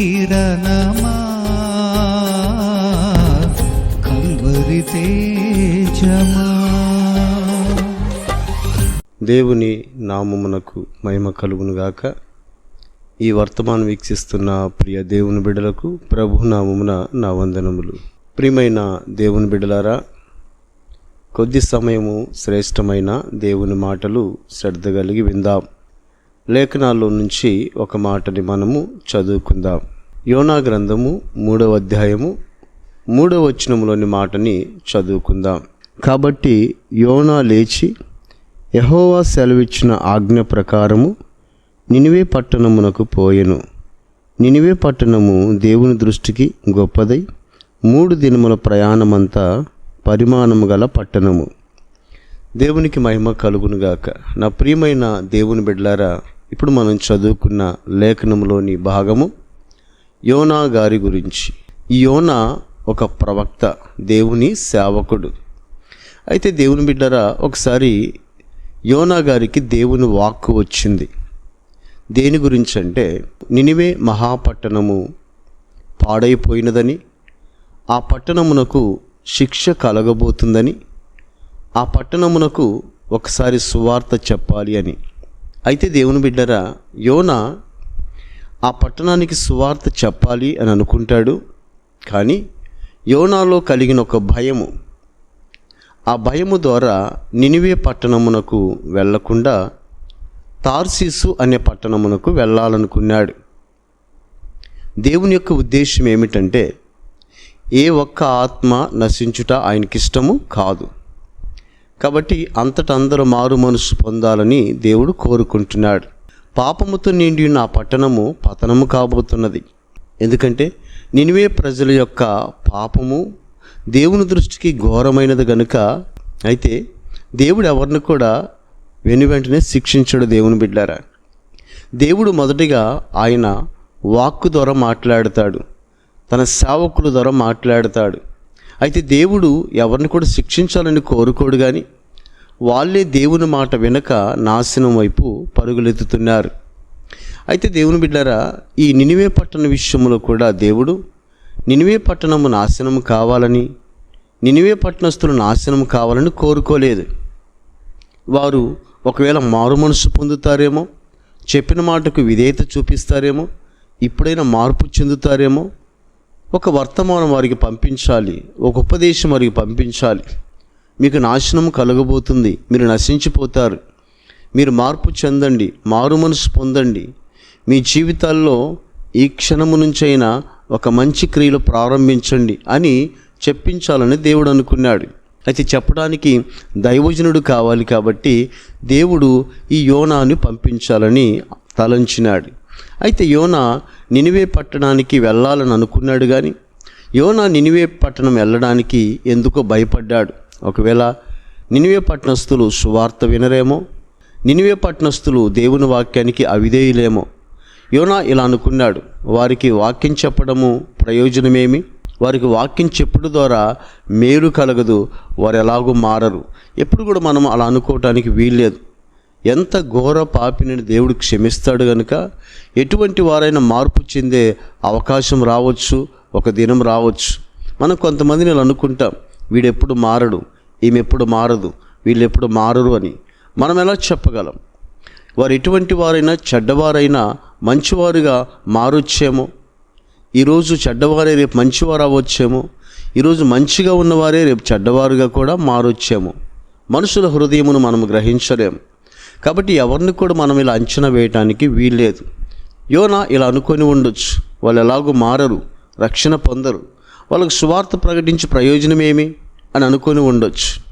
కిరణమా? Calvary తేజమా? దేవుని నామమునకు మహిమ కలుగునుగాక. ఈ వర్తమానం వీక్షిస్తున్న ప్రియ దేవుని బిడలకు ప్రభు నామమున నా వందనములు. ప్రియమైన దేవుని బిడలారా కొద్ది సమయము శ్రేష్టమైన దేవుని మాటలు శ్రద్ధ కలిగి విందాం. లేఖనాల్లో నుంచి ఒక మాటని మనము చదువుకుందాం. యోనా గ్రంథము మూడవ అధ్యాయము మూడవ వచనములోని మాటని చదువుకుందాం. కాబట్టి యోనా లేచి యహోవా సెలవిచ్చిన ఆజ్ఞ ప్రకారము నినివే పట్టణమునకు పోయెను. నినివే పట్టణము దేవుని దృష్టికి గొప్పదై మూడు దినముల ప్రయాణమంతా పరిమాణము గల పట్టణము. దేవునికి మహిమ కలుగునుగాక నా ప్రియమైన దేవుని బిడ్డలారా ఇప్పుడు మనం చదువుకున్న లేఖనములోని భాగము యోనా గారి గురించి. యోనా ఒక ప్రవక్త దేవుని సేవకుడు. అయితే దేవుని బిడ్డరా ఒకసారి యోనా గారికి దేవుని వాక్కు వచ్చింది. దేని గురించి అంటే నినివే మహాపట్టణము పాడైపోయినదని ఆ పట్టణమునకు శిక్ష కలగబోతుందని ఆ పట్టణమునకు ఒకసారి సువార్త చెప్పాలి అని. అయితే దేవుని బిడ్డరా యోన ఆ పట్టణానికి సువార్త చెప్పాలి అని అనుకుంటాడు. కానీ యోనాలో కలిగిన ఒక భయము. ఆ భయము ద్వారా నినివే పట్టణమునకు వెళ్ళకుండా తార్సీసు అనే పట్టణమునకు వెళ్ళాలనుకున్నాడు. దేవుని యొక్క ఉద్దేశం ఏమిటంటే ఏ ఒక్క ఆత్మ నశించుట ఆయనకిష్టము కాదు. కాబట్టి అంతట అందరూ మారు మనసు పొందాలని దేవుడు కోరుకుంటున్నాడు. పాపముతో నిండి ఉన్న ఆ పట్టణము పతనము కాబోతున్నది. ఎందుకంటే నినివే ప్రజల యొక్క పాపము దేవుని దృష్టికి ఘోరమైనది గనుక అయితే దేవుడు ఎవరిని కూడా వెను వెంటనే శిక్షించడు దేవుని బిడ్డారా. దేవుడు మొదటిగా ఆయన వాక్కు ద్వారా మాట్లాడతాడు. తన సేవకుల ద్వారా మాట్లాడతాడు. అయితే దేవుడు ఎవరిని కూడా శిక్షించాలని కోరుకోడు కానీ వాళ్ళే దేవుని మాట వెనక నాశనం వైపు పరుగులెత్తుతున్నారు. అయితే దేవుని బిడ్డారా ఈ నినివే పట్టణ విషయంలో కూడా దేవుడు నినివే పట్టణము నాశనం కావాలని నినివే పట్టణస్తులు నాశనం కావాలని కోరుకోలేదు. వారు ఒకవేళ మారు మనసు పొందుతారేమో చెప్పిన మాటకు విధేయత చూపిస్తారేమో ఇప్పుడైనా మార్పు చెందుతారేమో ఒక వర్తమానం వారికి పంపించాలి ఒక ఉపదేశం వారికి పంపించాలి. మీకు నాశనం కలగబోతుంది మీరు నశించిపోతారు. మీరు మార్పు చెందండి మారు మనసు పొందండి. మీ జీవితాల్లో ఈ క్షణము నుంచైనా ఒక మంచి క్రియలు ప్రారంభించండి అని చెప్పించాలని దేవుడు అనుకున్నాడు. అయితే చెప్పడానికి దైవజనుడు కావాలి కాబట్టి దేవుడు ఈ యోనాను పంపించాలని తలంచినాడు. అయితే యోన నినివే పట్టణానికి వెళ్ళాలని అనుకున్నాడు కానీ యోన నినివే పట్టణం వెళ్ళడానికి ఎందుకో భయపడ్డాడు. ఒకవేళ నినివే పట్టణస్థులు సువార్త వినరేమో నినివే పట్టణస్థులు దేవుని వాక్యానికి అవిధేయులేమో యోనా ఇలా అనుకున్నాడు. వారికి వాక్యం చెప్పడము ప్రయోజనమేమి? వారికి వాక్యం చెప్పుడు ద్వారా మేలు కలగదు వారు ఎలాగో మారరు. ఎప్పుడు కూడా మనం అలా అనుకోవటానికి వీల్లేదు. ఎంత ఘోర పాపిని దేవుడు క్షమిస్తాడు గనుక? ఎటువంటి వారైనా మార్పు చెందే అవకాశం రావచ్చు ఒక దినం రావచ్చు. మనం కొంతమంది నేను అనుకుంటాం వీడెప్పుడు మారడు ఈమె ఎప్పుడు మారదు వీళ్ళు ఎప్పుడు మారరు అని. మనం ఎలా చెప్పగలం? వారు ఎటువంటి వారైనా చెడ్డవారైనా మంచివారుగా మారొచ్చేమో? ఈరోజు చెడ్డవారే రేపు మంచివారు అవ్వచ్చేమో? ఈరోజు మంచిగా ఉన్నవారే రేపు చెడ్డవారుగా కూడా మారొచ్చేమో? మనుషుల హృదయమును మనం గ్రహించలేము కాబట్టి ఎవరిని కూడా మనం ఇలా అంచనా వేయటానికి వీల్లేదు. యోనా ఇలా అనుకొని ఉండొచ్చు. వాళ్ళు ఎలాగో మారరు రక్షణ పొందరు. వాళ్ళకు సువార్త ప్రకటించి ప్రయోజనం ఏమి అని అనుకొని ఉండొచ్చు.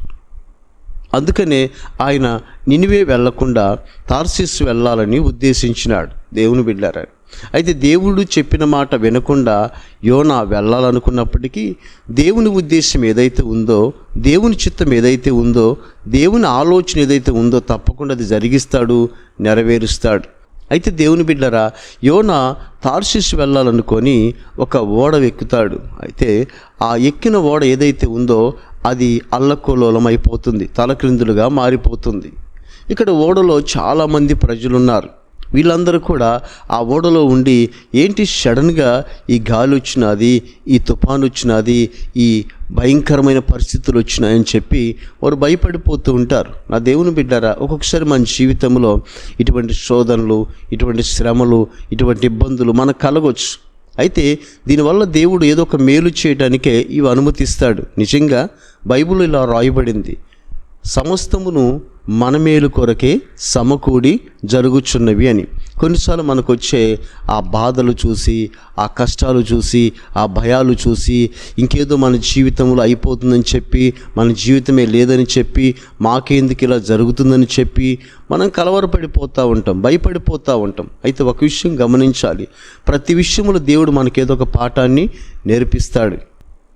అందుకనే ఆయన నినివే వెళ్ళకుండా తార్సిస్ వెళ్ళాలని ఉద్దేశించినాడు దేవుని బిడ్డారని అయితే దేవుడు చెప్పిన మాట వినకుండా యోనా వెళ్ళాలనుకున్నప్పటికీ దేవుని ఉద్దేశం ఏదైతే ఉందో దేవుని చిత్తం ఏదైతే ఉందో దేవుని ఆలోచన ఏదైతే ఉందో తప్పకుండా అది జరిగిస్తాడు నెరవేరుస్తాడు. అయితే దేవుని బిడ్డరా యోన తార్షిష్ వెళ్ళాలనుకొని ఒక ఓడ ఎక్కుతాడు. అయితే ఆ ఎక్కిన ఓడ ఏదైతే ఉందో అది అల్లకోలోలమైపోతుంది తలక్రిందులుగా మారిపోతుంది. ఇక్కడ ఓడలో చాలామంది ప్రజలున్నారు. వీళ్ళందరూ కూడా ఆ ఓడలో ఉండి ఏంటి సడన్గా ఈ గాలి వచ్చినది ఈ తుఫాను వచ్చినది ఈ భయంకరమైన పరిస్థితులు వచ్చినాయని చెప్పి వారు భయపడిపోతూ ఉంటారు. నా దేవుని బిడ్డారా ఒక్కొక్కసారి మన జీవితంలో ఇటువంటి శోధనలు ఇటువంటి శ్రమలు ఇటువంటి ఇబ్బందులు మనకు కలగొచ్చు. అయితే దీనివల్ల దేవుడు ఏదో ఒక మేలు చేయడానికే ఇవి అనుమతిస్తాడు. నిజంగా బైబిల్ ఇలా రాయబడింది. సమస్తమును మన మేలు కొరకే సమకూడి జరుగుచున్నవి అని. కొన్నిసార్లు మనకు వచ్చే ఆ బాధలు చూసి ఆ కష్టాలు చూసి ఆ భయాలు చూసి ఇంకేదో మన జీవితంలో అయిపోతుందని చెప్పి మన జీవితమే లేదని చెప్పి మాకేందుకు ఇలా జరుగుతుందని చెప్పి మనం కలవరపడిపోతూ ఉంటాం భయపడిపోతూ ఉంటాం. అయితే ఒక విషయం గమనించాలి. ప్రతి విషయంలో దేవుడు మనకేదో ఒక పాఠాన్ని నేర్పిస్తాడు.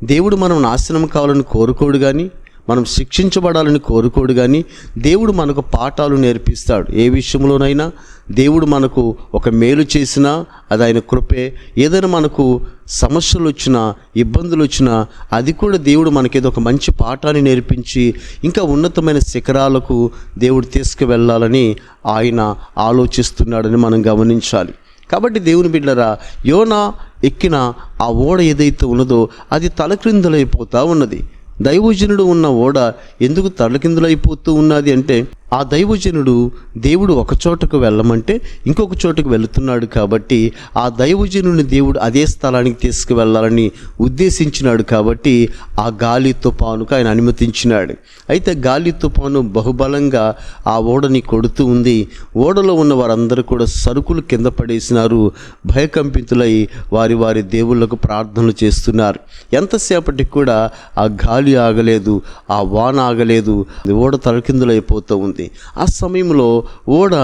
దేవుడు మనం నాశనం కావాలని కోరుకోడు కానీ మనం శిక్షించబడాలని కోరుకోడు కానీ దేవుడు మనకు పాఠాలు నేర్పిస్తాడు. ఏ విషయంలోనైనా దేవుడు మనకు ఒక మేలు చేసినా అది ఆయన కృపే. ఏదైనా మనకు సమస్యలు వచ్చినా ఇబ్బందులు వచ్చినా అది కూడా దేవుడు మనకేదో ఒక మంచి పాఠాన్ని నేర్పించి ఇంకా ఉన్నతమైన శిఖరాలకు దేవుడు తీసుకువెళ్ళాలని ఆయన ఆలోచిస్తున్నాడని మనం గమనించాలి. కాబట్టి దేవుని బిడ్డరా యోనా ఎక్కిన ఆ ఓడ ఏదైతే ఉన్నదో అది తలక్రిందులైపోతూ ఉన్నది. దైవజనుడు ఉన్న ఓడ ఎందుకు తలకిందులైపోతూ ఉన్నది అంటే ఆ దైవజనుడు దేవుడు ఒక చోటకు వెళ్ళమంటే ఇంకొక చోటకు వెళుతున్నాడు కాబట్టి ఆ దైవజనుని దేవుడు అదే స్థలానికి తీసుకువెళ్ళాలని ఉద్దేశించినాడు కాబట్టి ఆ గాలి తుపానుకు ఆయన అనుమతించినాడు. అయితే గాలి తుపాను బహుబలంగా ఆ ఓడని కొడుతూ ఉంది. ఓడలో ఉన్న వారందరూ కూడా సరుకులు కింద పడేసినారు. భయకంపితులై వారి వారి దేవుళ్ళకు ప్రార్థనలు చేస్తున్నారు. ఎంతసేపటికి కూడా ఆ గాలి ఆగలేదు. ఆ వాన ఆగలేదు. ఓడ తలకిందులైపోతూ ఉంది. ఆ సమయంలో ఓడ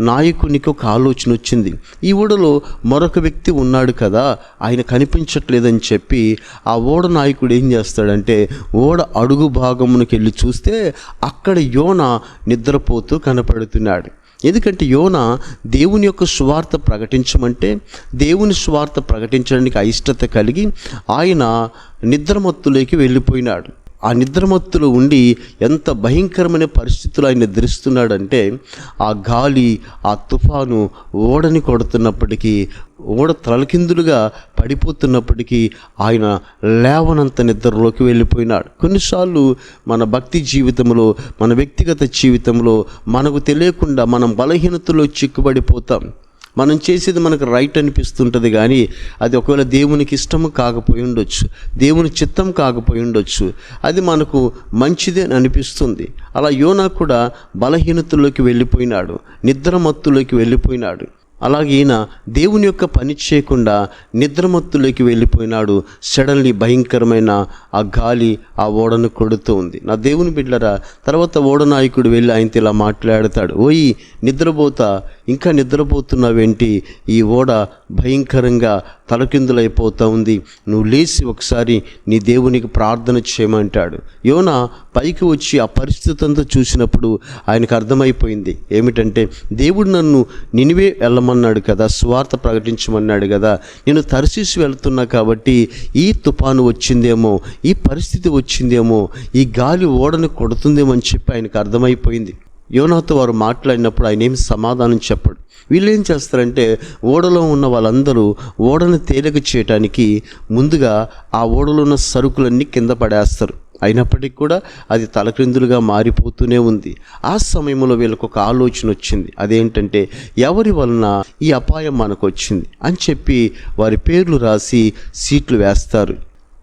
నాయకునికి ఒక ఆలోచన వచ్చింది. ఈ ఓడలో మరొక వ్యక్తి ఉన్నాడు కదా ఆయన కనిపించట్లేదని చెప్పి ఆ ఓడ నాయకుడు ఏం చేస్తాడంటే ఓడ అడుగు భాగమునకి వెళ్ళి చూస్తే అక్కడ యోన నిద్రపోతూ కనపడుతున్నాడు. ఎందుకంటే యోన దేవుని యొక్క స్వార్థ ప్రకటించమంటే దేవుని స్వార్థ ప్రకటించడానికి అయిష్టత కలిగి ఆయన నిద్రమత్తులోకి వెళ్ళిపోయినాడు. ఆ నిద్రమత్తులు ఉండి ఎంత భయంకరమైన పరిస్థితులు ఆయన నిద్రిస్తున్నాడంటే ఆ గాలి ఆ తుఫాను ఓడని కొడుతున్నప్పటికీ ఓడ తలకిందులుగా పడిపోతున్నప్పటికీ ఆయన లేవనంత నిద్రలోకి వెళ్ళిపోయినాడు. కొన్నిసార్లు మన భక్తి జీవితంలో మన వ్యక్తిగత జీవితంలో మనకు తెలియకుండా మనం బలహీనతలో చిక్కుబడిపోతాం. మనం చేసేది మనకు రైట్ అనిపిస్తుంటుంది కానీ అది ఒకవేళ దేవునికి ఇష్టం కాకపోయి ఉండొచ్చు. దేవుని చిత్తం కాకపోయి ఉండొచ్చు. అది మనకు మంచిదే అని అనిపిస్తుంది. అలా యోనా కూడా బలహీనతలోకి వెళ్ళిపోయినాడు. నిద్రమత్తులోకి వెళ్ళిపోయినాడు. అలాగే ఈయన దేవుని యొక్క పని చేయకుండా నిద్రమత్తులోకి వెళ్ళిపోయినాడు. సడన్లీ భయంకరమైన ఆ గాలి ఆ ఓడను కొడుతూ ఉంది. నా దేవుని బిడ్డరా తర్వాత ఓడ నాయకుడు వెళ్ళి ఆయనతో ఇలా మాట్లాడతాడు. ఓయి నిద్రపోతా. ఇంకా నిద్రపోతున్నావేంటి? ఈ ఓడ భయంకరంగా తలకిందులైపోతూ ఉంది. నువ్వు లేచి ఒకసారి నీ దేవునికి ప్రార్థన చేయమంటాడు యోన పైకి వచ్చి ఆ పరిస్థితి అంతా చూసినప్పుడు ఆయనకు అర్థమైపోయింది. ఏమిటంటే దేవుడు నన్ను నినివే వెళ్ళమన్నాడు కదా స్వార్థ ప్రకటించమన్నాడు కదా నేను తరిసేసి వెళ్తున్నా కాబట్టి ఈ తుఫాను వచ్చిందేమో ఈ పరిస్థితి వచ్చిందేమో ఈ గాలి ఓడను కొడుతుందేమో అని చెప్పి ఆయనకు అర్థమైపోయింది. యోనాతో వారు మాట్లాడినప్పుడు ఆయన ఏమి సమాధానం చెప్పడు. వీళ్ళు ఏం చేస్తారంటే ఓడలో ఉన్న వాళ్ళందరూ ఓడను తేలిక చేయటానికి ముందుగా ఆ ఓడలో ఉన్న సరుకులన్నీ కింద పడేస్తారు. అయినప్పటికీ కూడా అది తలక్రిందులుగా మారిపోతూనే ఉంది. ఆ సమయంలో వీళ్ళకు ఒక ఆలోచన వచ్చింది. అదేంటంటే ఎవరి వలన ఈ అపాయం మనకు వచ్చింది అని చెప్పి వారి పేర్లు రాసి సీట్లు వేస్తారు.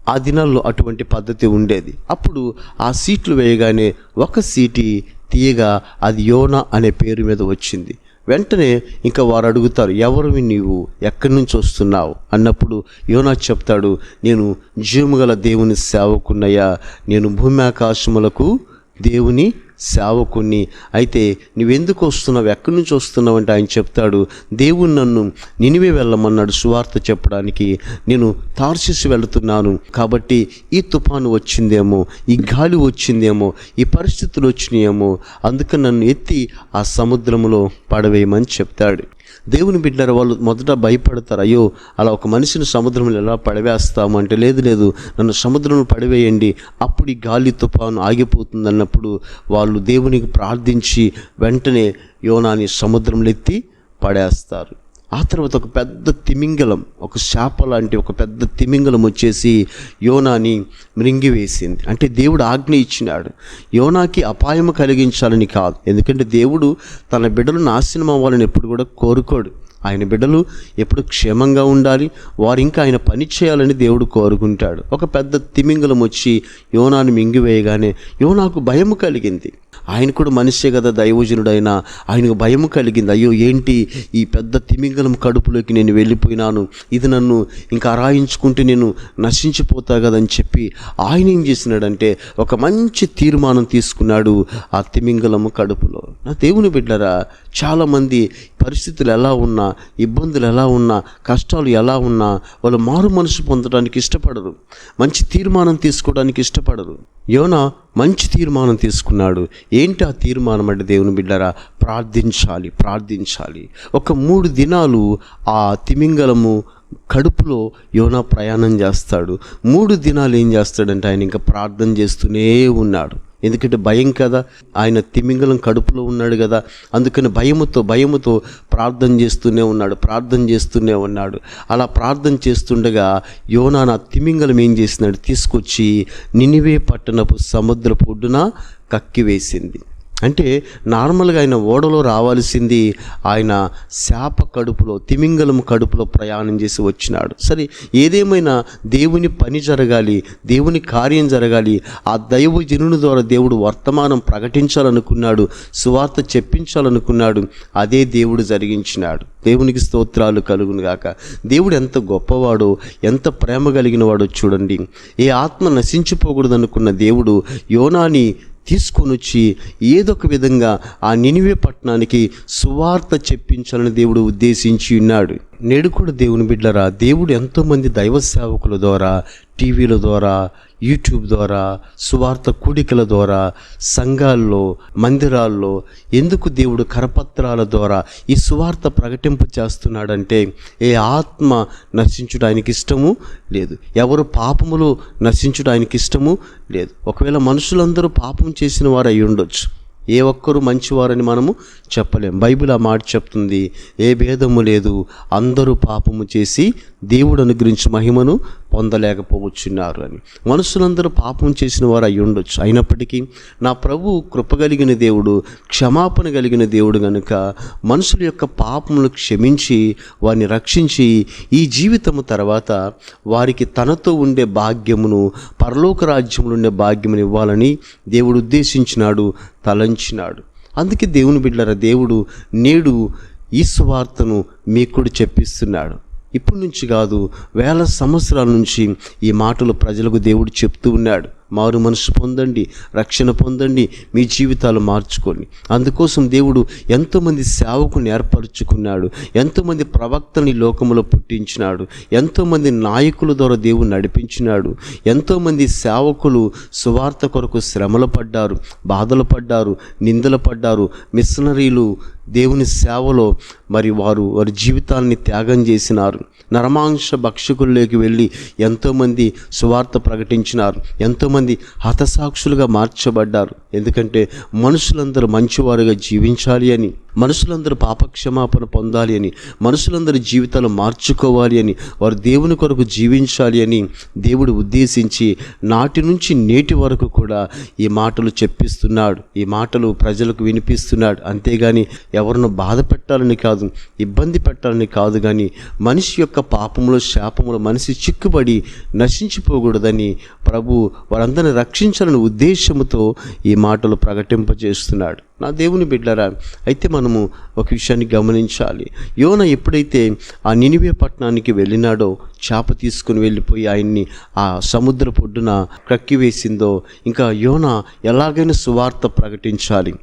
ఆ దినాల్లో అటువంటి పద్ధతి ఉండేది. అప్పుడు ఆ సీట్లు వేయగానే ఒక సీటి తీయగా అది యోన అనే పేరు మీద వచ్చింది. వెంటనే ఇంకా వారు అడుగుతారు ఎవరివి నీవు? ఎక్కడి నుంచి వస్తున్నావు? అన్నప్పుడు యోనా చెప్తాడు నేను జీవముగల దేవుని సేవకున్నయ్యా నేను భూమి ఆకాశములకు దేవుని సేవకుణ్ణి. అయితే నువ్వెందుకు వస్తున్నావు? ఎక్కడి నుంచి వస్తున్నావు అంటే ఆయన చెప్తాడు దేవుడు నన్ను నినివే వెళ్ళమన్నాడు సువార్త చెప్పడానికి. నేను తార్సిస్ వెళుతున్నాను. కాబట్టి ఈ తుఫాను వచ్చిందేమో ఈ గాలి వచ్చిందేమో ఈ పరిస్థితులు వచ్చినాయేమో అందుకని నన్ను ఎత్తి ఆ సముద్రంలో పడవేయమని చెప్తాడు. దేవుని బిడ్డారు వాళ్ళు మొదట భయపడతారు. అయ్యో అలా ఒక మనిషిని సముద్రంలో ఎలా పడవేస్తాము అంటే లేదు లేదు నన్ను సముద్రంలో పడివేయండి. అప్పుడు ఈ గాలి తుఫాను ఆగిపోతుంది అన్నప్పుడు వాళ్ళు దేవునికి ప్రార్థించి వెంటనే యోనాని సముద్రంలో ఎత్తి పడేస్తారు. ఆ తర్వాత ఒక పెద్ద తిమింగలం ఒక శాప లాంటి ఒక పెద్ద తిమింగలం వచ్చేసి యోనాని మృంగివేసింది. అంటే దేవుడు ఆజ్ఞ ఇచ్చినాడు. యోనాకి అపాయము కలిగించాలని కాదు. ఎందుకంటే దేవుడు తన బిడ్డలు నాశనం అవ్వాలని ఎప్పుడు కూడా కోరుకోడు. ఆయన బిడ్డలు ఎప్పుడు క్షేమంగా ఉండాలి. వారు ఇంకా ఆయన పని చేయాలని దేవుడు కోరుకుంటాడు. ఒక పెద్ద తిమింగలం వచ్చి యోనాను మింగివేయగానే యోనాకు భయం కలిగింది. ఆయన కూడా మనిషే కదా దైవజనుడైనా. ఆయనకు భయం కలిగింది. అయ్యో ఏంటి ఈ పెద్ద తిమింగలం కడుపులోకి నేను వెళ్ళిపోయినాను? ఇది నన్ను ఇంకా అరాయించుకుంటే నేను నశించిపోతా కదని చెప్పి ఆయన ఏం చేసినాడంటే ఒక మంచి తీర్మానం తీసుకున్నాడు ఆ తిమింగలము కడుపులో. నా దేవుని బిడ్డరా చాలామంది పరిస్థితులు ఎలా ఉన్నా ఇబ్బందులు ఎలా ఉన్నా కష్టాలు ఎలా ఉన్నా వాళ్ళు మారు మనసు పొందడానికి ఇష్టపడరు. మంచి తీర్మానం తీసుకోవడానికి ఇష్టపడరు. యోన మంచి తీర్మానం తీసుకున్నాడు. ఏంటి ఆ తీర్మానం అంటే దేవుని బిడ్డరా ప్రార్థించాలి ప్రార్థించాలి. ఒక మూడు దినాలు ఆ తిమింగలము కడుపులో యోనా ప్రయాణం చేస్తాడు. మూడు దినాలు ఏం చేస్తాడంటే ఆయన ఇంకా ప్రార్థన చేస్తూనే ఉన్నాడు. ఎందుకంటే భయం కదా. ఆయన తిమింగలం కడుపులో ఉన్నాడు కదా. అందుకని భయముతో భయముతో ప్రార్థన చేస్తూనే ఉన్నాడు ప్రార్థన చేస్తూనే ఉన్నాడు. అలా ప్రార్థన చేస్తుండగా యోనా నా తిమింగలం ఏం చేసినాడు? తీసుకొచ్చి నినివే పట్టణపు సముద్రపు ఒడ్డున కక్కివేసింది. అంటే నార్మల్గా ఆయన ఓడలో రావాల్సింది ఆయన శాప కడుపులో తిమింగలం కడుపులో ప్రయాణం చేసి వచ్చినాడు. సరే ఏదేమైనా దేవుని పని జరగాలి దేవుని కార్యం జరగాలి ఆ దైవ జనుని ద్వారా దేవుడు వర్తమానం ప్రకటించాలనుకున్నాడు సువార్త చెప్పించాలనుకున్నాడు అదే దేవుడు జరిగించినాడు. దేవునికి స్తోత్రాలు కలుగును గాక. దేవుడు ఎంత గొప్పవాడో ఎంత ప్రేమ కలిగిన వాడో చూడండి. ఏ ఆత్మ నశించిపోకూడదనుకున్న దేవుడు యోనాని తీసుకొని వచ్చి ఏదో ఒక విధంగా ఆ నినివే పట్టణానికి సువార్త చెప్పించాలని దేవుడు ఉద్దేశించి ఉన్నాడు. నేడు కూడా దేవుని బిడ్డరా దేవుడు ఎంతోమంది దైవ సేవకుల ద్వారా టీవీల ద్వారా యూట్యూబ్ ద్వారా సువార్త కూడికల ద్వారా సంఘాల్లో మందిరాల్లో ఎందుకు దేవుడు కరపత్రాల ద్వారా ఈ సువార్త ప్రకటింపు చేస్తున్నాడంటే ఏ ఆత్మ నశించడానికి ఇష్టము లేదు. ఎవరు పాపములు నశించడానికి ఇష్టము లేదు. ఒకవేళ మనుషులందరూ పాపం చేసిన వారు అయి ఉండొచ్చు. ఏ ఒక్కరు మంచివారని మనము చెప్పలేం. బైబిల్ ఆ మాట చెప్తుంది ఏ భేదము లేదు. అందరూ పాపము చేసి దేవుడు అనుగ్రహించి మహిమను పొందలేకపోవచ్చున్నారు అని. మనుషులందరూ పాపం చేసిన వారు అయి ఉండొచ్చు. అయినప్పటికీ నా ప్రభు కృపగలిగిన దేవుడు క్షమాపణ కలిగిన దేవుడు కనుక మనుషుల యొక్క పాపములు క్షమించి వారిని రక్షించి ఈ జీవితము తర్వాత వారికి తనతో ఉండే భాగ్యమును పరలోక రాజ్యములు ఉండే భాగ్యమును ఇవ్వాలని దేవుడు ఉద్దేశించినాడు తలంచినాడు. అందుకే దేవుని బిడ్డల దేవుడు నేడు ఈ సువార్తను మీకు చెప్పిస్తున్నాడు. ఇప్పటి నుంచి కాదు వేల సంవత్సరాల నుంచి ఈ మాటలు ప్రజలకు దేవుడు చెప్తూ ఉన్నాడు. మారు మనసు పొందండి రక్షణ పొందండి మీ జీవితాలు మార్చుకోండి. అందుకోసం దేవుడు ఎంతోమంది సేవకుని ఏర్పరచుకున్నాడు ఎంతోమంది ప్రవక్తని లోకములో పుట్టించినాడు ఎంతోమంది నాయకుల ద్వారా దేవుడు నడిపించినాడు ఎంతోమంది సేవకులు సువార్త కొరకు శ్రమలు పడ్డారు బాధలు పడ్డారు నిందలు పడ్డారు మిషనరీలు దేవుని సేవలో మరి వారు వారి జీవితాన్ని త్యాగం చేసినారు. నరమాంస భక్షకుల్లోకి వెళ్ళి ఎంతోమంది సువార్త ప్రకటించినారు. ఎంతోమంది హతసాక్షులుగా మార్చబడ్డారు. ఎందుకంటే మనుషులందరూ మంచివారుగా జీవించాలి అని మనుషులందరూ పాపక్షమాపణ పొందాలి అని మనుషులందరి జీవితాలు మార్చుకోవాలి అని వారు దేవుని కొరకు జీవించాలి అని దేవుడు ఉద్దేశించి నాటి నుంచి నేటి వరకు కూడా ఈ మాటలు చెప్పిస్తున్నాడు. ఈ మాటలు ప్రజలకు వినిపిస్తున్నాడు. అంతేగాని ఎవరినో బాధ పెట్టాలని కాదు ఇబ్బంది పెట్టాలని కాదు కానీ మనిషి యొక్క పాపములో శాపములో మనిషి చిక్కుబడి నశించిపోకూడదని ప్రభు వారందరిని రక్షించాలని ఉద్దేశంతో ఈ మాటలు ప్రకటింపజేస్తున్నాడు. నా దేవుని బిడ్డరా అయితే మనము ఒక విషయాన్ని గమనించాలి. యోన ఎప్పుడైతే ఆ నినివే పట్టణానికి వెళ్ళినాడో చేప తీసుకుని వెళ్ళిపోయి ఆయన్ని ఆ సముద్ర పొడ్డున క్రక్కివేసిందో ఇంకా యోన ఎలాగైనా సువార్త ప్రకటించాలి.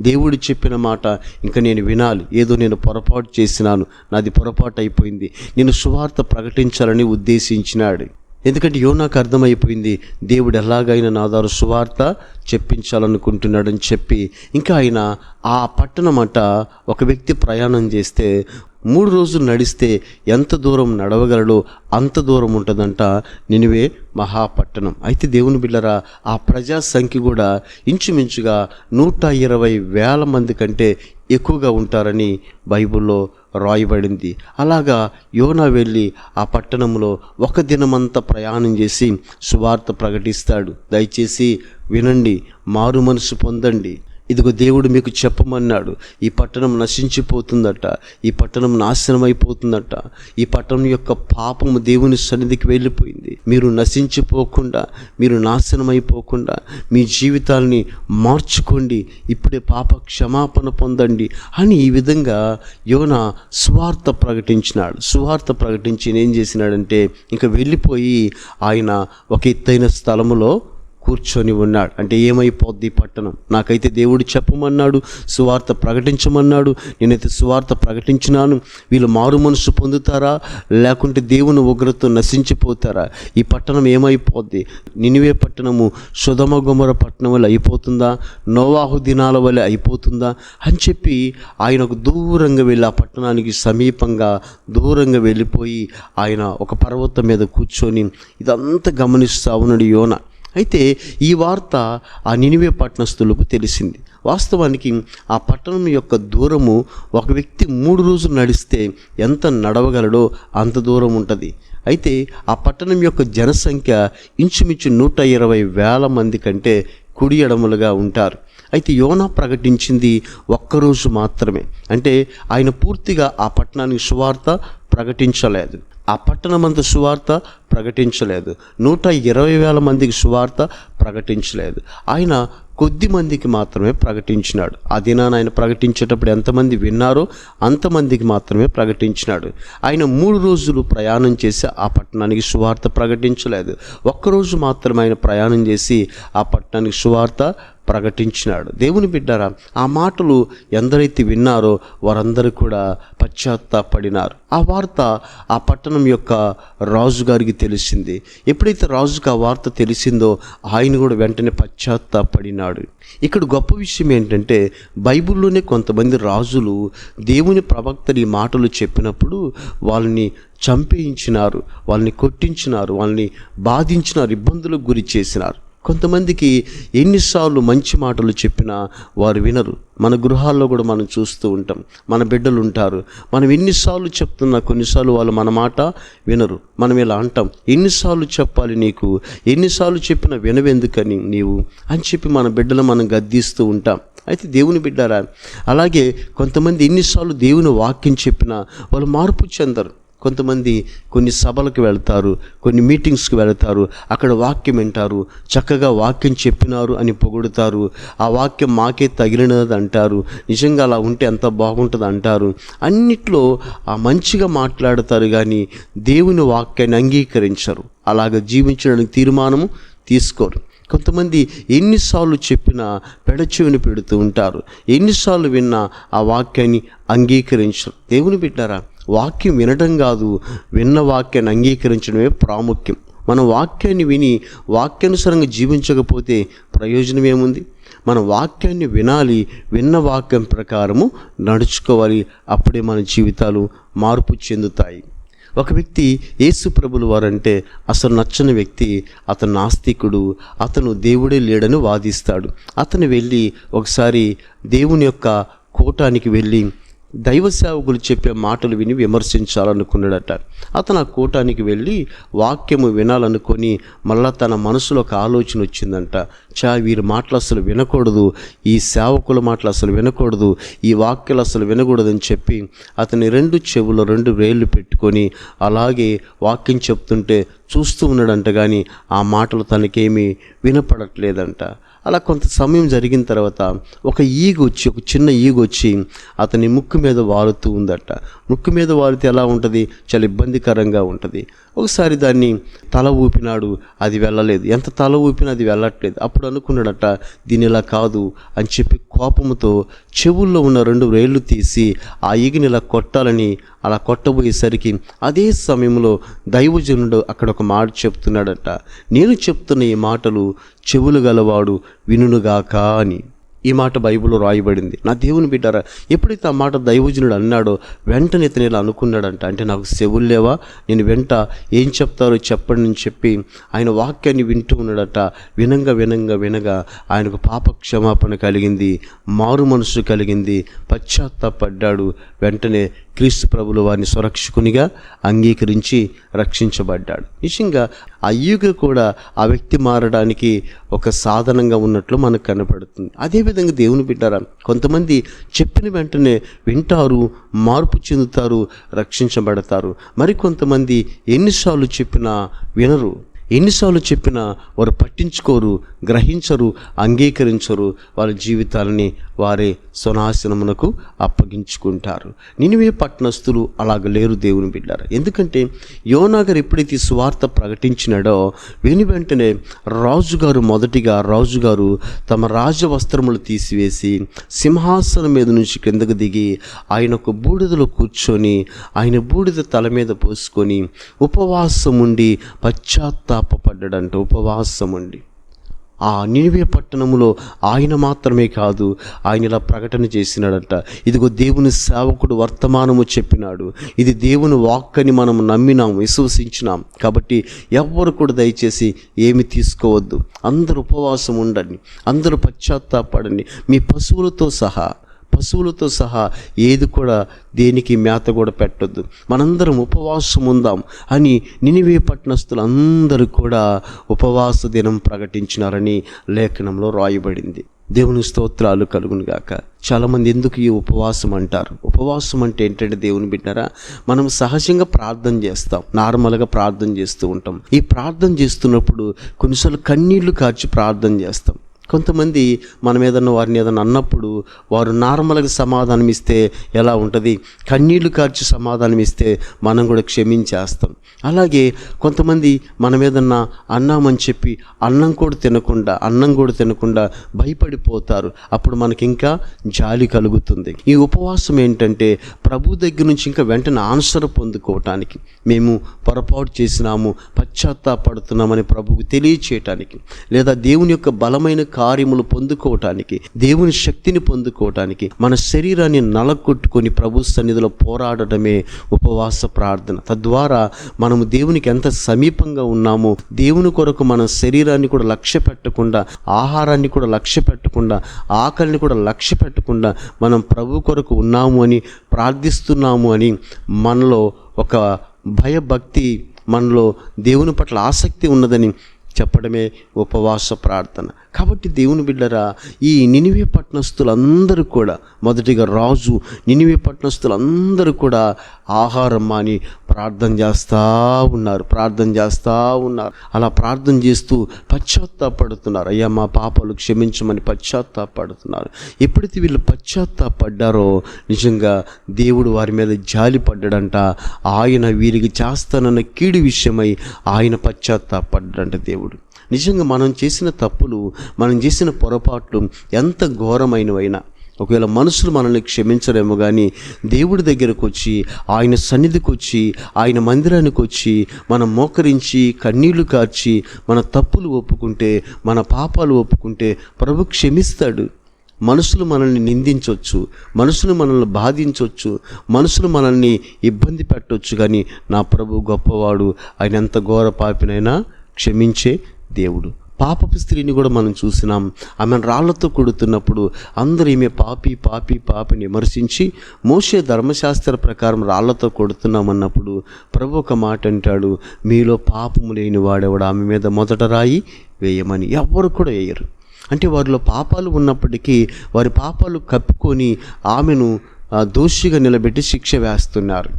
దేవుడు చెప్పిన మాట ఇంకా నేను వినాలి. ఏదో నేను పొరపాటు చేసినాను. నాది పొరపాటు అయిపోయింది. నేను సువార్త ప్రకటించాలని ఉద్దేశించినాడు. ఎందుకంటే యో నాకు అర్థమైపోయింది దేవుడు ఎలాగైనా నా ద్వారా సువార్త చెప్పించాలనుకుంటున్నాడని చెప్పి. ఇంకా ఆయన ఆ పట్టణమట ఒక వ్యక్తి ప్రయాణం చేస్తే మూడు రోజులు నడిస్తే ఎంత దూరం నడవగలడో అంత దూరం ఉంటుందంట నినివే మహాపట్టణం. అయితే దేవుని బిళ్ళరా ఆ ప్రజా సంఖ్య కూడా ఇంచుమించుగా నూట ఇరవై వేల మంది కంటే ఎక్కువగా ఉంటారని బైబిల్లో రాయబడింది. అలాగా యోనా వెళ్ళి ఆ పట్టణంలో ఒక దినమంతా ప్రయాణం చేసి సువార్త ప్రకటిస్తాడు. దయచేసి వినండి మారు మనసు పొందండి. ఇదిగో దేవుడు మీకు చెప్పమన్నాడు ఈ పట్టణం నశించిపోతుందట ఈ పట్టణం నాశనం అయిపోతుందట ఈ పట్టణం యొక్క పాపము దేవుని సన్నిధికి వెళ్ళిపోయింది. మీరు నశించిపోకుండా మీరు నాశనం అయిపోకుండా మీ జీవితాల్ని మార్చుకోండి ఇప్పుడే పాప క్షమాపణ పొందండి అని ఈ విధంగా యోన స్వార్థ ప్రకటించినాడు. స్వార్థ ప్రకటించి ఏం చేసినాడంటే ఇంకా వెళ్ళిపోయి ఆయన ఒక ఎత్తైన స్థలములో కూర్చొని ఉన్నాడు. అంటే ఏమైపోద్ది పట్టణం? నాకైతే దేవుడు చెప్పమన్నాడు సువార్త ప్రకటించమన్నాడు నేనైతే సువార్త ప్రకటించినాను. వీళ్ళు మారు మనసు పొందుతారా? లేకుంటే దేవుని ఉగ్రతో నశించిపోతారా? ఈ పట్టణం ఏమైపోద్ది? నినివే పట్టణము సుధమ గుమర పట్టణం వల్ల అయిపోతుందా? నోవాహు దినాల వల్ల అయిపోతుందా? అని చెప్పి ఆయనకు దూరంగా వెళ్ళి ఆ పట్టణానికి సమీపంగా దూరంగా వెళ్ళిపోయి ఆయన ఒక పర్వతం మీద కూర్చొని ఇదంతా గమనిస్తూ ఉన్నాడు యోన. అయితే ఈ వార్త ఆ నినివే పట్టణస్థులకు తెలిసింది. వాస్తవానికి ఆ పట్టణం యొక్క దూరము ఒక వ్యక్తి మూడు రోజులు నడిస్తే ఎంత నడవగలడో అంత దూరం ఉంటుంది. అయితే ఆ పట్టణం యొక్క జనసంఖ్య ఇంచుమించు నూట ఇరవై వేల మంది కంటే కుడి ఎడములుగా ఉంటారు. అయితే యోనా ప్రకటించింది ఒక్కరోజు మాత్రమే. అంటే ఆయన పూర్తిగా ఆ పట్టణానికి సువార్త ప్రకటించలేదు. ఆ పట్టణమంత సువార్త ప్రకటించలేదు. నూట ఇరవై వేల మందికి సువార్త ప్రకటించలేదు. ఆయన కొద్ది మందికి మాత్రమే ప్రకటించినాడు. ఆ దినాన ఆయన ప్రకటించేటప్పుడు ఎంతమంది విన్నారో అంతమందికి మాత్రమే ప్రకటించినాడు. ఆయన మూడు రోజులు ప్రయాణం చేసి ఆ పట్టణానికి సువార్త ప్రకటించలేదు. ఒక్కరోజు మాత్రమే ఆయన ప్రయాణం చేసి ఆ పట్టణానికి సువార్త ప్రకటించినాడు. దేవుని బిడ్డారా ఆ మాటలు ఎందరైతే విన్నారో వారందరూ కూడా పశ్చాత్తాపడినారు. ఆ వార్త ఆ పట్టణం యొక్క రాజుగారికి తెలిసింది. ఎప్పుడైతే రాజుకు ఆ వార్త తెలిసిందో ఆయన కూడా వెంటనే పశ్చాత్తాపడినాడు. ఇక్కడ గొప్ప విషయం ఏంటంటే బైబిల్లోనే కొంతమంది రాజులు దేవుని ప్రవక్తలు ఈ మాటలు చెప్పినప్పుడు వాళ్ళని చంపేయించినారు వాళ్ళని కొట్టించినారు వాళ్ళని బాధించినారు ఇబ్బందులకు గురి చేసినారు. కొంతమందికి ఎన్నిసార్లు మంచి మాటలు చెప్పినా వారు వినరు. మన గృహాల్లో కూడా మనం చూస్తూ ఉంటాం. మన బిడ్డలు ఉంటారు. మనం ఎన్నిసార్లు చెప్తున్నా కొన్నిసార్లు వాళ్ళు మన మాట వినరు. మనం ఇలా అంటాం. ఎన్నిసార్లు చెప్పాలి నీకు? ఎన్నిసార్లు చెప్పినా వినవెందుకని నీవు? అని చెప్పి మన బిడ్డలు మనం గద్దిస్తూ ఉంటాం. అయితే దేవుని బిడ్డారా అలాగే కొంతమంది ఎన్నిసార్లు దేవుని వాక్యం చెప్పినా వాళ్ళు మార్పు చెందరు. కొంతమంది కొన్ని సభలకు వెళ్తారు కొన్ని మీటింగ్స్కి వెళ్తారు అక్కడ వాక్యం వింటారు చక్కగా వాక్యం చెప్పినారు అని పొగుడుతారు. ఆ వాక్యం మాకే తగిలినది అంటారు నిజంగా అలా ఉంటే ఎంత బాగుంటుంది అంటారు. అన్నిట్లో ఆ మంచిగా మాట్లాడతారు కానీ దేవుని వాక్యాన్ని అంగీకరించరు. అలాగ జీవించడానికి తీర్మానము తీసుకోరు. కొంతమంది ఎన్నిసార్లు చెప్పినా పెడచెవిని పెడుతూ ఉంటారు. ఎన్నిసార్లు విన్నా ఆ వాక్యాన్ని అంగీకరించరు. దేవుని బిడ్డారా వాక్యం వినడం కాదు విన్న వాక్యాన్ని అంగీకరించడమే ప్రాముఖ్యం. మన వాక్యాన్ని విని వాక్యానుసారంగా జీవించకపోతే ప్రయోజనం ఏముంది మన వాక్యాన్ని వినాలి విన్న వాక్యం ప్రకారము నడుచుకోవాలి. అప్పుడే మన జీవితాలు మార్పు చెందుతాయి. ఒక వ్యక్తి యేసు ప్రభులు వారంటే అసలు నచ్చని వ్యక్తి అతను నాస్తికుడు అతను దేవుడే లేడని వాదిస్తాడు. అతను వెళ్ళి ఒకసారి దేవుని యొక్క కూటానికి వెళ్ళి దైవ సేవకులు చెప్పే మాటలు విని విమర్శించాలనుకున్నాడట. అతను ఆ కూటానికి వెళ్ళి వాక్యము వినాలనుకొని మళ్ళా తన మనసులో ఒక ఆలోచన వచ్చిందంట. చా వీరి మాటలు అసలు వినకూడదు. ఈ సేవకుల మాటలు అసలు వినకూడదు. ఈ వాక్యాలు అసలు వినకూడదని చెప్పి అతని రెండు చెవులు రెండు వేళ్ళు పెట్టుకొని అలాగే వాక్యం చెప్తుంటే చూస్తూ ఉన్నాడంట కానీ ఆ మాటలు తనకేమీ వినపడట్లేదంట. అలా కొంత సమయం జరిగిన తర్వాత ఒక ఈగ వచ్చి ఒక చిన్న ఈగ వచ్చి అతని ముక్కు మీద వాలుతూ ఉందట. ముక్కు మీద వాలితే ఎలా ఉంటుంది? చాలా ఇబ్బందికరంగా ఉంటుంది. ఒకసారి దాన్ని తల ఊపినాడు అది వెళ్ళలేదు. ఎంత తల ఊపినా అది వెళ్ళట్లేదు. అప్పుడు అనుకున్నాడట దీని ఇలా కాదు అని చెప్పి కోపంతో చెవుల్లో ఉన్న రెండు రేళ్ళు తీసి ఆ ఈగిని ఇలా కొట్టాలని అలా కొట్టబోయేసరికి అదే సమయంలో దైవజనుడు అక్కడ ఒక మాట చెప్తున్నాడట. నేను చెప్తున్న ఈ మాటలు చెవులు గలవాడు వినుగాక అని. ఈ మాట బైబిల్లో రాయబడింది. నా దేవుని బిడ్డారా ఎప్పుడైతే ఆ మాట దైవజనుడు అన్నాడో వెంటనే ఇతను ఇలా అనుకున్నాడంట. అంటే నాకు చెవులు లేవా? నేను వెంట ఏం చెప్తారో చెప్పండి అని చెప్పి ఆయన వాక్యాన్ని వింటూ ఉన్నాడట. వినంగా వినంగా వినగా ఆయనకు పాప క్షమాపణ కలిగింది మారు మనసు కలిగింది పశ్చాత్తాపడ్డాడు. వెంటనే క్రీస్తు ప్రభులు వారిని సురక్షకునిగా అంగీకరించి రక్షించబడ్డాడు. నిజంగా అయ్యుగ కూడా ఆ వ్యక్తి మారడానికి ఒక సాధనంగా ఉన్నట్లు మనకు కనపడుతుంది అదేవిధంగా దేవుని బిడ్డారా కొంతమంది చెప్పిన వెంటనే వింటారు మార్పు చెందుతారు రక్షించబడతారు. మరికొంతమంది ఎన్నిసార్లు చెప్పినా వినరు. ఎన్నిసార్లు చెప్పినా వారు పట్టించుకోరు గ్రహించరు అంగీకరించరు. వారి జీవితాలని వారే స్వనాశనమునకు అప్పగించుకుంటారు. నినివే పట్టణస్థులు అలాగ లేరు దేవుని బిడ్డారు. ఎందుకంటే యోనాగర్ ఎప్పుడైతే ఈ ప్రకటించినాడో విని వెంటనే రాజుగారు మొదటిగా రాజుగారు తమ రాజవస్త్రములు తీసివేసి సింహాసనం మీద నుంచి కిందకు దిగి ఆయన ఒక బూడిదలో కూర్చొని ఆయన బూడిద తల మీద పోసుకొని ఉపవాసం ఉండి పశ్చాత్తాపడ్డాడంట ఉపవాసం అండి ఆ నినివే పట్టణములో ఆయన మాత్రమే కాదు ఆయన ఇలా ప్రకటన చేసినాడంట. ఇదిగో దేవుని సేవకుడు వర్తమానము చెప్పినాడు. ఇది దేవుని వాక్కని మనం నమ్మినాం విశ్వసించినాం. కాబట్టి ఎవ్వరు కూడా దయచేసి ఏమి తీసుకోవద్దు. అందరూ ఉపవాసం ఉండండి అందరూ పశ్చాత్తాపడండి. మీ పశువులతో సహా పశువులతో సహా ఏది కూడా దేనికి మేత కూడా పెట్టొద్దు. మనందరం ఉపవాసం ఉందాం అని నినివే పట్టణస్తులు అందరూ కూడా ఉపవాస దినం ప్రకటించినారని లేఖనంలో రాయబడింది. దేవుని స్తోత్రాలు కలుగునుగాక చాలామంది ఎందుకు ఈ ఉపవాసం అంటారు? ఉపవాసం అంటే ఏంటంటే దేవుని బిడ్డారా మనం సహజంగా ప్రార్థన చేస్తాం. నార్మల్గా ప్రార్థన చేస్తూ ఉంటాం. ఈ ప్రార్థన చేస్తున్నప్పుడు కొన్నిసార్లు కన్నీళ్ళు కార్చి ప్రార్థన చేస్తాం. కొంతమంది మనం ఏదన్నా వారిని ఏదన్నా అన్నప్పుడు వారు నార్మల్గా సమాధానం ఇస్తే ఎలా ఉంటుంది? కన్నీళ్ళు కార్చి సమాధానం ఇస్తే మనం కూడా క్షమించేస్తాం. అలాగే కొంతమంది మనం ఏదన్నా అన్నామని చెప్పి అన్నం కూడా తినకుండా అన్నం కూడా తినకుండా భయపడిపోతారు. అప్పుడు మనకి ఇంకా జాలి కలుగుతుంది. ఈ ఉపవాసం ఏంటంటే ప్రభు దగ్గర నుంచి ఇంకా వెంటనే ఆన్సర్ పొందుకోవటానికి మేము పొరపాటు చేసినాము పశ్చాత్తాపడుతున్నామని ప్రభువుకు తెలియచేయటానికి లేదా దేవుని యొక్క బలమైన కార్యములు పొందుకోవటానికి దేవుని శక్తిని పొందుకోవటానికి మన శరీరాన్ని నలగొట్టుకొని ప్రభు సన్నిధిలో పోరాడటమే ఉపవాస ప్రార్థన. తద్వారా మనము దేవునికి ఎంత సమీపంగా ఉన్నామో దేవుని కొరకు మన శరీరాన్ని కూడా లక్ష్య పెట్టకుండా ఆహారాన్ని కూడా లక్ష్య పెట్టకుండా ఆకలిని కూడా లక్ష్య పెట్టకుండా మనం ప్రభు కొరకు ఉన్నాము అని ప్రార్థిస్తున్నాము అని మనలో ఒక భయభక్తి మనలో దేవుని పట్ల ఆసక్తి ఉన్నదని చెప్పడమే ఉపవాస ప్రార్థన. కాబట్టి దేవుని బిడ్డరా ఈ నినివే పట్నస్తులందరూ కూడా మొదటిగా రాజు నినివే పట్టణస్తులందరూ కూడా ఆహారం మాని ప్రార్థన చేస్తూ ఉన్నారు ప్రార్థన చేస్తూ ఉన్నారు. అలా ప్రార్థన చేస్తూ పశ్చాత్తాపడుతున్నారు. అయ్యా మా పాపలు క్షమించమని పశ్చాత్తాపడుతున్నారు. ఎప్పుడైతే వీళ్ళు పశ్చాత్తాపడ్డారో నిజంగా దేవుడు వారి మీద జాలి పడ్డాడంట. ఆయన వీరికి చేస్తానన్న కీడు విషయమై ఆయన పశ్చాత్తాపడ్డాడంట దేవుడు. నిజంగా మనం చేసిన తప్పులు మనం చేసిన పొరపాట్లు ఎంత ఘోరమైనవైనా ఒకవేళ మనుషులు మనల్ని క్షమించరేమో కానీ దేవుడి దగ్గరకు వచ్చి ఆయన సన్నిధికి వచ్చి ఆయన మందిరానికి వచ్చి మనం మోకరించి కన్నీళ్ళు కార్చి మన తప్పులు ఒప్పుకుంటే మన పాపాలు ఒప్పుకుంటే ప్రభు క్షమిస్తాడు. మనుషులు మనల్ని నిందించవచ్చు మనుషులు మనల్ని బాధించవచ్చు మనుషులు మనల్ని ఇబ్బంది పెట్టవచ్చు కానీ నా ప్రభు గొప్పవాడు ఆయన ఎంత ఘోర పాపినైనా క్షమించే దేవుడు. పాపపు స్త్రీని కూడా మనం చూసినాం. ఆమెను రాళ్ళతో కొడుతున్నప్పుడు అందరూ ఈమె పాపి పాపి పాపిని విమర్శించి మోసే ధర్మశాస్త్ర ప్రకారం రాళ్ళతో కొడుతున్నామన్నప్పుడు ప్రభు ఒక మాట అంటాడు మీలో పాపము లేని వాడేవాడు? ఆమె మీద మొదట రాయి వేయమని. ఎవ్వరు కూడా వేయరు. అంటే వారిలో పాపాలు ఉన్నప్పటికీ వారి పాపాలు కప్పుకొని ఆమెను దోషిగా నిలబెట్టి శిక్ష వేస్తున్నారు.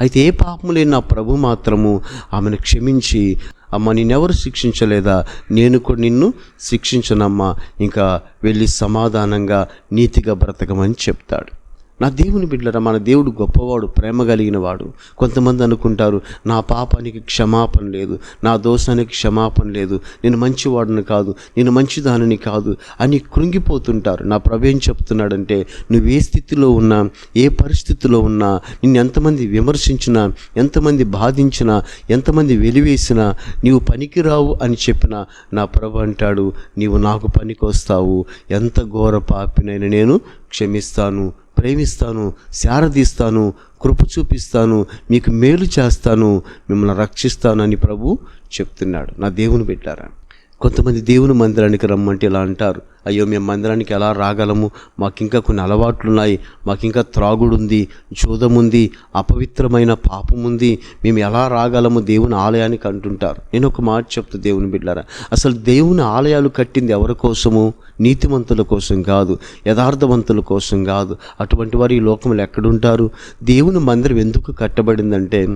అయితే ఏ పాపము లేని నా ప్రభు మాత్రము ఆమెను క్షమించి అమ్మ నిన్నెవరు శిక్షించలేదా? నేను కూడా నిన్ను శిక్షించనమ్మా. ఇంకా వెళ్ళి సమాధానంగా నీతిగా బ్రతకమని చెప్తాడు. నా దేవుని బిడ్డరా మన దేవుడు గొప్పవాడు ప్రేమ కలిగిన వాడు కొంతమంది అనుకుంటారు నా పాపానికి క్షమాపణ లేదు నా దోషానికి క్షమాపణ లేదు నేను మంచివాడిని కాదు నేను మంచిదానిని కాదు అని కృంగిపోతుంటారు. నా ప్రభేం చెప్తున్నాడంటే నువ్వు ఏ స్థితిలో ఉన్నా ఏ పరిస్థితిలో ఉన్నా నిన్ను ఎంతమంది విమర్శించినా ఎంతమంది బాధించినా ఎంతమంది వెలివేసినా నీవు పనికిరావు అని చెప్పిన నా ప్రభు అంటాడు నీవు నాకు పనికొస్తావు. ఎంత ఘోర పాపినైనా నేను క్షమిస్తాను ప్రేమిస్తాను శారదీస్తాను కృప చూపిస్తాను మీకు మేలు చేస్తాను మిమ్మల్ని రక్షిస్తాను అని ప్రభు చెప్తున్నాడు. నా దేవుని పెట్టారా కొంతమంది దేవుని మందిరానికి రమ్మంటే ఇలా అంటారు అయ్యో మేము మందిరానికి ఎలా రాగలము? మాకు ఇంకా కొన్ని అలవాట్లు ఉన్నాయి మాకు ఇంకా త్రాగుడుంది జూదం ఉంది అపవిత్రమైన పాపం ఉంది మేము ఎలా రాగలము దేవుని ఆలయానికి? అంటుంటారు. నేను ఒక మాట చెప్తా దేవుని బిడ్డారా అసలు దేవుని ఆలయాలు కట్టింది ఎవరి కోసము? నీతిమంతుల కోసం కాదు యథార్థవంతుల కోసం కాదు. అటువంటి వారు ఈ లోకంలో ఎక్కడుంటారు? దేవుని మందిరం ఎందుకు కట్టబడిందంటే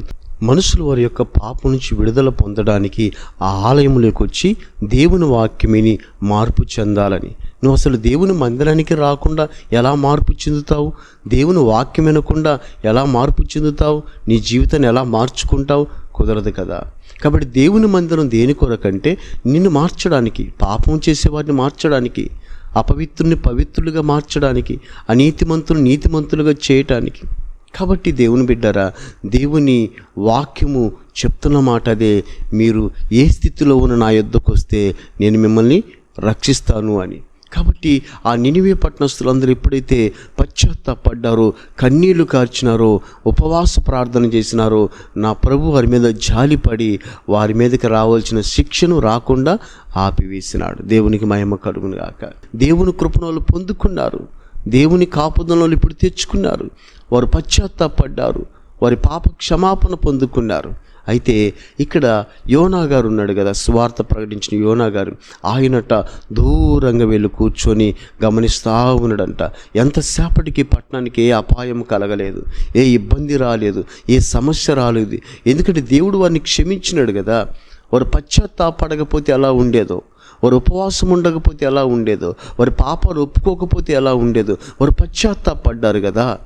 మనుషులు వారి యొక్క పాపం నుంచి విడుదల పొందడానికి ఆ ఆలయంలోకి వచ్చి దేవుని వాక్యమిని మార్పు చెందాలని. నువ్వు అసలు దేవుని మందిరానికి రాకుండా ఎలా మార్పు చెందుతావు? దేవుని వాక్యం వినకుండా ఎలా మార్పు చెందుతావు? నీ జీవితాన్ని ఎలా మార్చుకుంటావు? కుదరదు కదా. కాబట్టి దేవుని మందిరం దేని కొరకంటే నిన్ను మార్చడానికి పాపం చేసేవాడిని మార్చడానికి అపవిత్రుని పవిత్రులుగా మార్చడానికి అనీతిమంతులు నీతిమంతులుగా చేయటానికి. కాబట్టి దేవుని బిడ్డరా దేవుని వాక్యము చెప్తున్న మాట అదే. మీరు ఏ స్థితిలో ఉన్న నా యొద్దకు వస్తే నేను మిమ్మల్ని రక్షిస్తాను అని. కాబట్టి ఆ నినివే పట్టణస్తులందరూ ఎప్పుడైతే పశ్చాత్తాపడ్డారో కన్నీళ్ళు కార్చినారో ఉపవాస ప్రార్థన చేసినారో నా ప్రభు వారి మీద జాలిపడి వారి మీదకి రావాల్సిన శిక్షను రాకుండా ఆపివేసినాడు. దేవునికి మహిమ కడుగును గాక దేవుని కృపణలు పొందుకున్నారు. దేవుని కాపుదనలు ఇప్పుడు తెచ్చుకున్నారు. వారు పశ్చాత్తాపడ్డారు. వారి పాప క్షమాపణ పొందుకున్నారు. అయితే ఇక్కడ యోనా గారు ఉన్నాడు కదా స్వార్థ ప్రకటించిన యోనా గారు. ఆయనట దూరంగా వెళ్ళి కూర్చొని గమనిస్తూ ఉన్నాడంట. ఎంతసేపటికి పట్టణానికి ఏ అపాయం కలగలేదు ఏ ఇబ్బంది రాలేదు ఏ సమస్య రాలేదు. ఎందుకంటే దేవుడు వారిని క్షమించినాడు కదా. వారు పశ్చాత్తాపడకపోతే ఎలా ఉండేదో వారు ఉపవాసం ఉండకపోతే ఎలా ఉండేదో వారి పాపాలు ఒప్పుకోకపోతే ఎలా ఉండేదో వారు పశ్చాత్తాపడ్డారు కదా.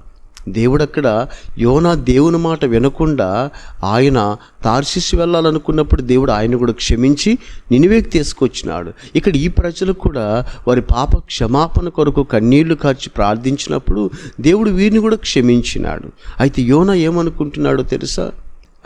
దేవుడక్కడ యోనా దేవుని మాట వినకుండా ఆయన తార్షిస్ వెళ్ళాలనుకున్నప్పుడు దేవుడు ఆయన కూడా క్షమించి నినివేకి తీసుకొచ్చినాడు. ఇక్కడ ఈ ప్రజలు కూడా వారి పాప క్షమాపణ కొరకు కన్నీళ్ళు కార్చి ప్రార్థించినప్పుడు దేవుడు వీరిని కూడా క్షమించినాడు. అయితే యోనా ఏమనుకుంటున్నాడో తెలుసా?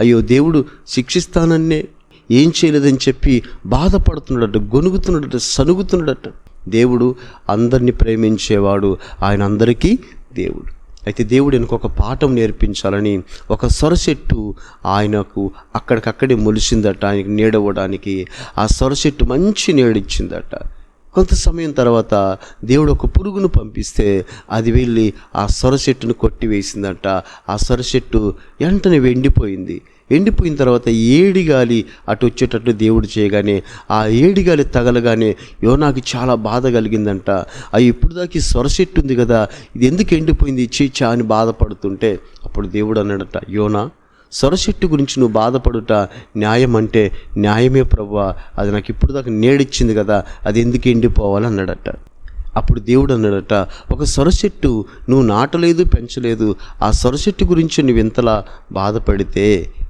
అయ్యో దేవుడు శిక్షిస్తానన్నే ఏం చేయలేదని చెప్పి బాధపడుతున్నాడట గొనుగుతున్నాడట సనుగుతున్నాడట. దేవుడు అందరిని ప్రేమించేవాడు ఆయన అందరికీ దేవుడు. అయితే దేవుడు ఒక పాఠం నేర్పించాలని ఒక సొరచెట్టు ఆయనకు అక్కడికక్కడే మొలిసిందట ఆయనకు నీడవడానికి ఆ సొరచెట్టు మంచి నీడిచ్చిందట. కొంత సమయం తర్వాత దేవుడు ఒక పురుగును పంపిస్తే అది వెళ్ళి ఆ సొరచెట్టును కొట్టివేసిందట. ఆ సొరచెట్టు వెంటనే వెండిపోయింది. ఎండిపోయిన తర్వాత ఏడి గాలి అటు వచ్చేటట్టు దేవుడు చేయగానే ఆ ఏడి గాలి తగలగానే యోనాకి చాలా బాధ కలిగిందంట. అవి ఇప్పుడు దాకా ఈ సొరసెట్టు ఉంది కదా ఇది ఎందుకు ఎండిపోయింది? చీచా అని బాధపడుతుంటే అప్పుడు దేవుడు అన్నాడట యోనా సొరసెట్టు గురించి నువ్వు బాధపడుట న్యాయం అంటే న్యాయమే ప్రభా అది నాకు ఇప్పుడు దాకా నేడిచ్చింది కదా అది ఎందుకు ఎండిపోవాలి అన్నాడట. అప్పుడు దేవుడు అన్నాడట ఒక సొరసెట్టు నువ్వు నాటలేదు పెంచలేదు ఆ సొరసెట్టు గురించి నువ్వు ఇంతలా బాధపడితే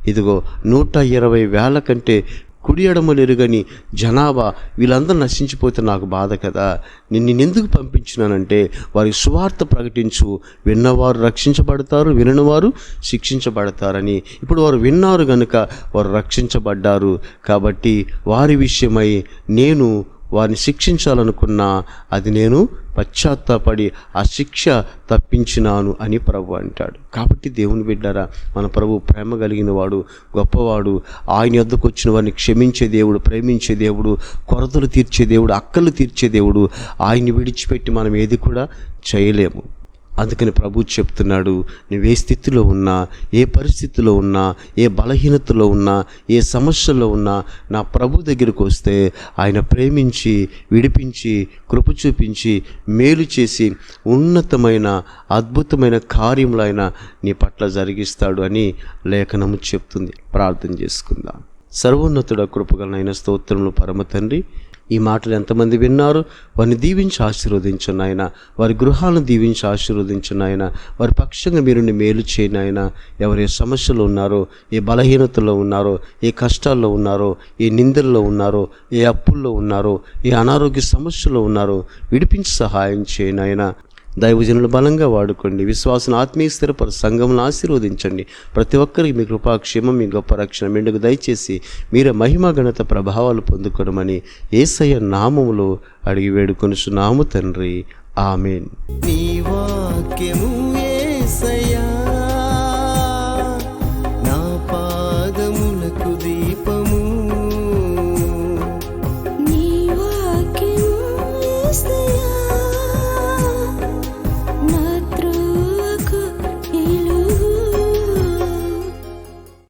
ఇదిగో నూట ఇరవై వేల కంటే కుడి ఎడమలు జనాభా వీళ్ళందరూ నశించిపోతే నాకు బాధ కదా. నేను నిన్నెందుకు పంపించినానంటే వారి సువార్త ప్రకటించు. విన్నవారు రక్షించబడతారు విననివారు శిక్షించబడతారని. ఇప్పుడు వారు విన్నారు గనుక వారు రక్షించబడ్డారు. కాబట్టి వారి విషయమై నేను వారిని శిక్షించాలనుకున్నా అది నేను పశ్చాత్తాపడి ఆ శిక్ష తప్పించినాను అని ప్రభు అంటాడు. కాబట్టి దేవుని బిడ్డారా మన ప్రభు ప్రేమ కలిగిన వాడు గొప్పవాడు ఆయన యొద్దకు వచ్చిన వారిని క్షమించే దేవుడు ప్రేమించే దేవుడు కొరతలు తీర్చే దేవుడు అక్కలు తీర్చే దేవుడు ఆయన్ని విడిచిపెట్టి మనం ఏది కూడా చేయలేము. అందుకని ప్రభు చెప్తున్నాడు నువ్వు ఏ స్థితిలో ఉన్నా ఏ పరిస్థితిలో ఉన్నా ఏ బలహీనతలో ఉన్నా ఏ సమస్యలో ఉన్నా నా ప్రభు దగ్గరికి వస్తే ఆయన ప్రేమించి విడిపించి కృప చూపించి మేలు చేసి ఉన్నతమైన అద్భుతమైన కార్యములు ఆయన నీ పట్ల జరిగిస్తాడు అని లేఖనము చెప్తుంది. ప్రార్థన చేసుకుందాం. సర్వోన్నతుడ కృపగలనైన స్తోత్రములు పరమ తండ్రి ఈ మాటలు ఎంతమంది విన్నారు? వారిని దీవించి ఆశీర్వదించు నాయన. వారి గృహాలను దీవించి ఆశీర్వదించు నాయన. వారి పక్షంగా మీరు మేలు చేయనాయన నాయన. ఎవరు ఏ సమస్యలు ఉన్నారో ఏ బలహీనతలో ఉన్నారో ఏ కష్టాల్లో ఉన్నారో ఏ నిందల్లో ఉన్నారో ఏ అప్పుల్లో ఉన్నారో ఏ అనారోగ్య సమస్యలో ఉన్నారో విడిపించి సహాయం చేయను దైవజనులు బలంగా వాడుకోండి. విశ్వాసం ఆత్మీయ స్థిరపర సంఘమును ఆశీర్వదించండి. ప్రతి ఒక్కరికి మీ కృపాక్షేమం మీ గొప్ప రక్షణ మెండుకు దయచేసి మీరే మహిమ ఘనత ప్రభావాలు పొందుకోవడమని ఏసయ్య నామములో అడిగి వేడుకొనుచున్నాము తండ్రి. ఆమెన్. నీ వాక్యము